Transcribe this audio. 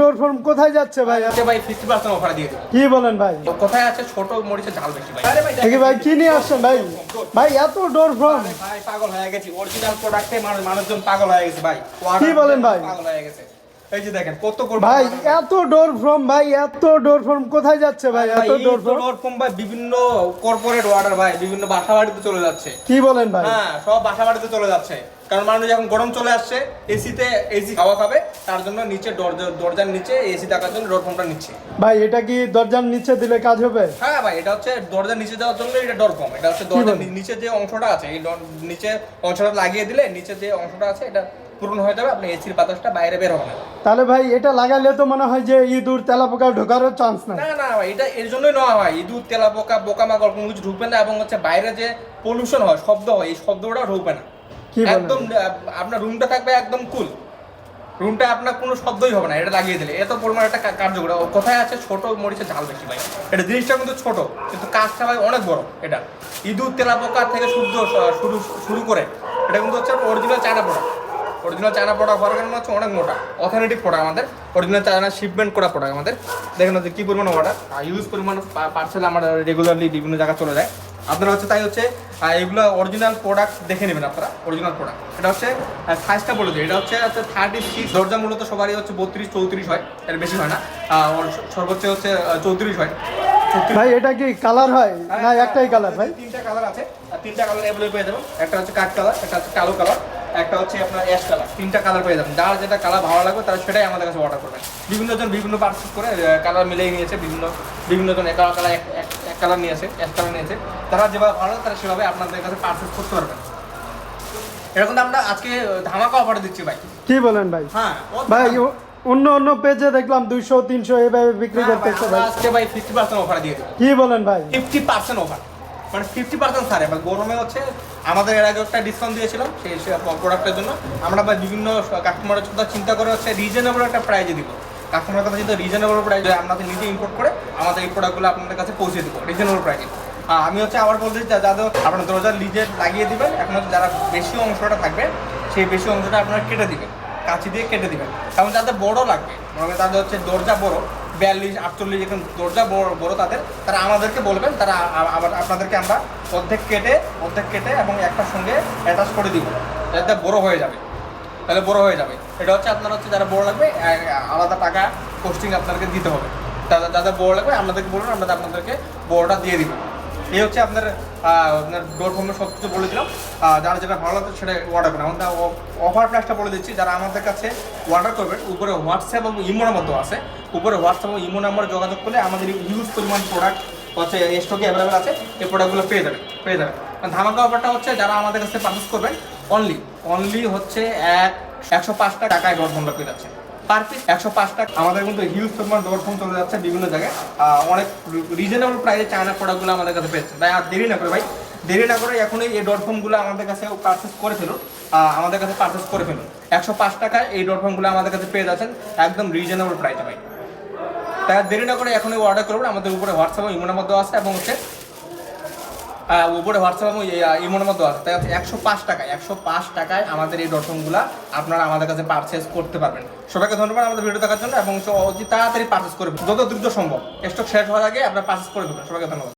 ডোর form কোথায় যাচ্ছে ভাই? আজকে ভাই ফিফটি পার্সেন্ট অফার দিয়ে দেবো। কি বলেন ভাই? তো কোথায় আছে? ছোট মরিচের ঝাল বেশি ভাই। আরে ভাই দেখি ভাই কি নিয়ে আসছেন ভাই? ভাই এত ডোর ফর্ম ভাই পাগল হয়ে গেছি। অরিজিনাল প্রোডাক্টে মানুষ মানুষজন পাগল হয়ে গেছে ভাই। কি বলেন ভাই? পাগল হয়ে গেছে। এই যে দেখেন কত ভাই এত ডোর ফর্ম ভাই এত ডোর ফর্ম কোথায় যাচ্ছে ভাই? এত ডোর ফর্ম ডোরফর্ম ভাই বিভিন্ন কর্পোরেট অর্ডার ভাই বিভিন্ন বাসা বাড়িতে চলে যাচ্ছে। কি বলেন ভাই? হ্যাঁ সব বাসা বাড়িতে চলে যাচ্ছে। কারণ মানুষ এখন গরম চলে আসছে এসিতে এসি খাওয়া খাবে তার জন্য নিচে দরজার নিচে এসি থাকার জন্য ডোরফর্মটা নিচ্ছে। ভাই এটা কি দরজার নিচে দিলে কাজ হবে? হ্যাঁ ভাই এটা হচ্ছে দরজার নিচে দেওয়ার জন্য এটা ডরকম এটা হচ্ছে দরজার নিচে যে অংশটা আছে এই নিচে অংশটা লাগিয়ে দিলে নিচে যে অংশটা আছে এটা পূরণ হয়ে যাবে আপনি এসির বাতাসটা বাইরে বের হবে না। তাহলে ভাই এটা লাগালে তো মনে হয় যে ইঁদুর তেলাপোকা ঢোকারও চান্স নাই। না না ভাই এটা এর জন্যই নেওয়া হয় ইঁদুর তেলা পোকা বোকা কোনো কিছু ঢুকবে না এবং হচ্ছে বাইরে যে পলিউশন হয় শব্দ হয় এই শব্দটা ঢুকবে না? একদম আপনার রুমটা থাকবে একদম কুল রুমটা আপনার কোনো শব্দই হবে না, এটা লাগিয়ে দিলে। এত পরিমাণ একটা কার্যকর। কোথায় আছে? ছোট মরিচের ঝাল বেশি ভাই। এটা জিনিসটা কিন্তু ছোট, কিন্তু কাজটা ভাই অনেক বড় এটা। ইঁদুর তেলা পোকা থেকে শুদ্ধ শুরু শুরু করে। এটা কিন্তু হচ্ছে অরিজিনাল চাটা প্রোডাক্ট অরিজিনাল চায়না প্রোডাক্ট হওয়ার কারণে হচ্ছে অনেক মোটা। অথেন্টিক প্রোডাক্ট আমাদের। অরিজিনাল চায়না শিপমেন্ট করা প্রোডাক্ট আমাদের। দেখেন হচ্ছে কী পরিমাণ অর্ডার ইউজ পরিমাণ পার্সেল আমার রেগুলারলি বিভিন্ন জায়গায় চলে যায়। আপনারা হচ্ছে তাই হচ্ছে এগুলো অরিজিনাল প্রোডাক্ট দেখে নেবেন আপনারা। অরিজিনাল প্রোডাক্ট এটা হচ্ছে সাইজটা বলে দিই। এটা হচ্ছে থার্টি সিক্স দরজা মূলত সবারই হচ্ছে বত্রিশ চৌত্রিশ হয়। এর বেশি হয় না। সর্বোচ্চ হচ্ছে চৌত্রিশ হয়। ভাই এটা কি কালার হয়? না একটাই কালার ভাই। তিনটা কালার আছে। আর তিনটা কালার অ্যাভেলেবল পেয়ে যাবেন। একটা হচ্ছে কাঠ কালার একটা হচ্ছে কালো কালার একটা হচ্ছে আপনার অ্যাশ কালার তিনটা কালার পেয়ে যাবেন। যার যেটা কালার ভালো লাগবে তারা সেটাই আমাদের কাছে অর্ডার করবেন। বিভিন্ন জন বিভিন্ন পার্সেস করে কালার মিলিয়ে নিয়েছে বিভিন্ন বিভিন্ন জন এক কালার এক কালার নিয়েছে অ্যাশ কালার নিয়েছে। তারা যেভাবে ভালো লাগে তারা সেভাবে আপনাদের কাছে পার্সেস করতে পারবেন এরকম তো আমরা আজকে ধামাকা অফার দিচ্ছি ভাই। কি বলেন ভাই? হ্যাঁ ভাই অন্য অন্য পেজে দেখলাম দুইশো তিনশো এভাবে বিক্রি হ্যাঁ করতেছে ভাই আজকে ভাই ফিফটি পার্সেন্ট অফার দিয়ে কি বলেন ভাই? ফিফটি পার্সেন্ট ওভার মানে ফিফটি পার্সেন্ট ছাড়ে বা গরমে হচ্ছে আমাদের এর আগে একটা ডিসকাউন্ট দিয়েছিলাম সেই প্রোডাক্টের জন্য। আমরা বা বিভিন্ন কাস্টমারের কথা চিন্তা করে হচ্ছে রিজনেবল একটা প্রাইজে দিব। কাস্টমারের কথা চিন্তা রিজনেবল প্রাইজে আপনাদের নিজে ইম্পোর্ট করে আমাদের এই প্রোডাক্টগুলো আপনাদের কাছে পৌঁছে দেবো রিজনেবল প্রাইজে আমি হচ্ছে আবার বলতে যাদের আপনার দরজার লিজে লাগিয়ে দিবেন এখন হচ্ছে যারা বেশি অংশটা থাকবে সেই বেশি অংশটা আপনারা কেটে দিবেন কাঁচি দিয়ে কেটে দিবেন। কারণ যাদের বড় লাগবে মনে তাদের হচ্ছে দরজা বড় বিয়াল্লিশ, আটচল্লিশ এখন দরজা বড় বড় তাদের। তারা আমাদেরকে বলবেন, তারা আবার আপনাদেরকে আমরা অর্ধেক কেটে অর্ধেক কেটে এবং একটার সঙ্গে অ্যাটাচ করে দিব। যাতে বড় হয়ে যাবে। তাহলে বড় হয়ে যাবে। এটা হচ্ছে আপনার হচ্ছে যারা বড় লাগবে আলাদা টাকা কোস্টিং আপনাদেরকে দিতে হবে। যাদের বড় লাগবে, আপনাদেরকে বলবেন, আমরা আপনাদেরকে বড়টা দিয়ে দিব। এই হচ্ছে আপনার আপনার ডোর ফর্মের সব কিছু বলে দিলাম। যার যেটা ভালো লাগতো সেটা অর্ডার করবেন। আমাদের অফার প্রাইসটা বলে দিচ্ছি। যারা আমাদের কাছে অর্ডার করবেন, উপরে হোয়াটসঅ্যাপ এবং ইমো নাম্বার আছে। উপরে হোয়াটসঅ্যাপ এবং ইমো নাম্বারে যোগাযোগ করলে আমাদের হিউজ পরিমাণ প্রোডাক্ট হচ্ছে স্টকে অ্যাভেলেবেল আছে। এই প্রোডাক্টগুলো পেয়ে যাবেন পেয়ে যাবেন। ধামাকা অফারটা হচ্ছে যারা আমাদের কাছে পারচেস করবেন অনলি অনলি হচ্ছে এক, একশো পাঁচটা টাকায় ডট ফোনটা পেয়ে যাচ্ছে পার একশো পাঁচ টাকা। আমাদের কিন্তু হিউজ পরিমাণ ফোন চলে যাচ্ছে বিভিন্ন জায়গায়। অনেক রিজনেবল প্রাইসে চায়না প্রোডাক্টগুলো আমাদের কাছে পেয়েছে। তাই আর দেরি না করে ভাই, দেরি না করে এখনই এই ডট ফোনগুলো আমাদের কাছে পারচেস করে ফেলুন আমাদের কাছে পারচেস করে ফেলুন একশো পাঁচ টাকায় এই ডট ফোনগুলো আমাদের কাছে পেয়ে যাচ্ছেন একদম রিজনেবল প্রাইসে ভাই। তাই দেরি না করে এখনই অর্ডার করবেন। আমাদের উপরে হোয়াটসঅ্যাপ ইমোর মধ্যে আছে এবং হচ্ছে উপরে হোয়াটসঅ্যাপ ইমোর মধ্যে আছে। তাই হচ্ছে একশো পাঁচ টাকায়, একশো পাঁচ টাকায় আমাদের এই ডটফোনগুলো আপনারা আমাদের কাছে পারচেস করতে পারবেন। সবাইকে ধন্যবাদ আমাদের ভিডিও দেখার জন্য এবং অতি তাড়াতাড়ি পারচেস করে ফেলুন। যত দ্রুত সম্ভব। স্টক শেষ হওয়ার আগে আপনারা পারচেস করে দেবেন সবাইকে ধন্যবাদ।